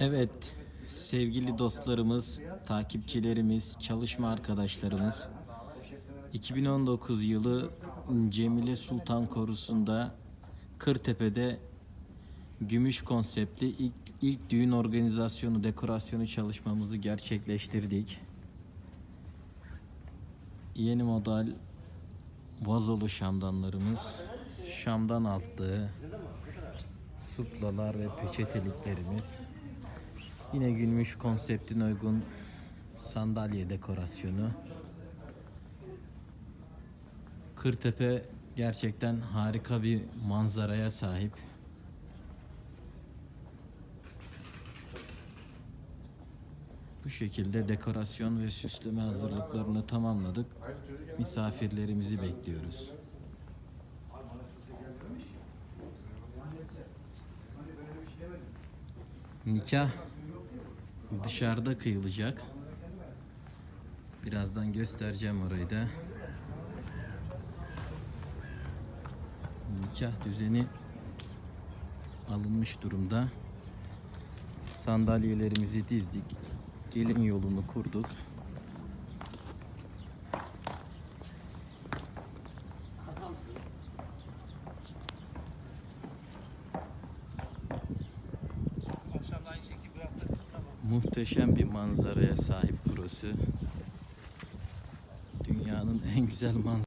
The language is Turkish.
Evet, sevgili dostlarımız, takipçilerimiz, çalışma arkadaşlarımız. 2019 yılı Cemile Sultan Korusu'nda Kırtepe'de gümüş konseptli ilk, ilk düğün organizasyonu, dekorasyonu çalışmamızı gerçekleştirdik. Yeni model vazolu şamdanlarımız, şamdan altlığı, suplalar ve peçeteliklerimiz. Yine gümüş konseptine uygun sandalye dekorasyonu. Kırtepe gerçekten harika bir manzaraya sahip. Bu şekilde dekorasyon ve süsleme hazırlıklarını tamamladık. Misafirlerimizi bekliyoruz. Nikah dışarıda kıyılacak. Birazdan göstereceğim orayı da. Nikah düzeni alınmış durumda. Sandalyelerimizi dizdik. Gelin yolunu kurduk. Akşam da aynı şekilde bir hafta tamam. Muhteşem bir manzaraya sahip burası. Dünyanın en güzel manzarası.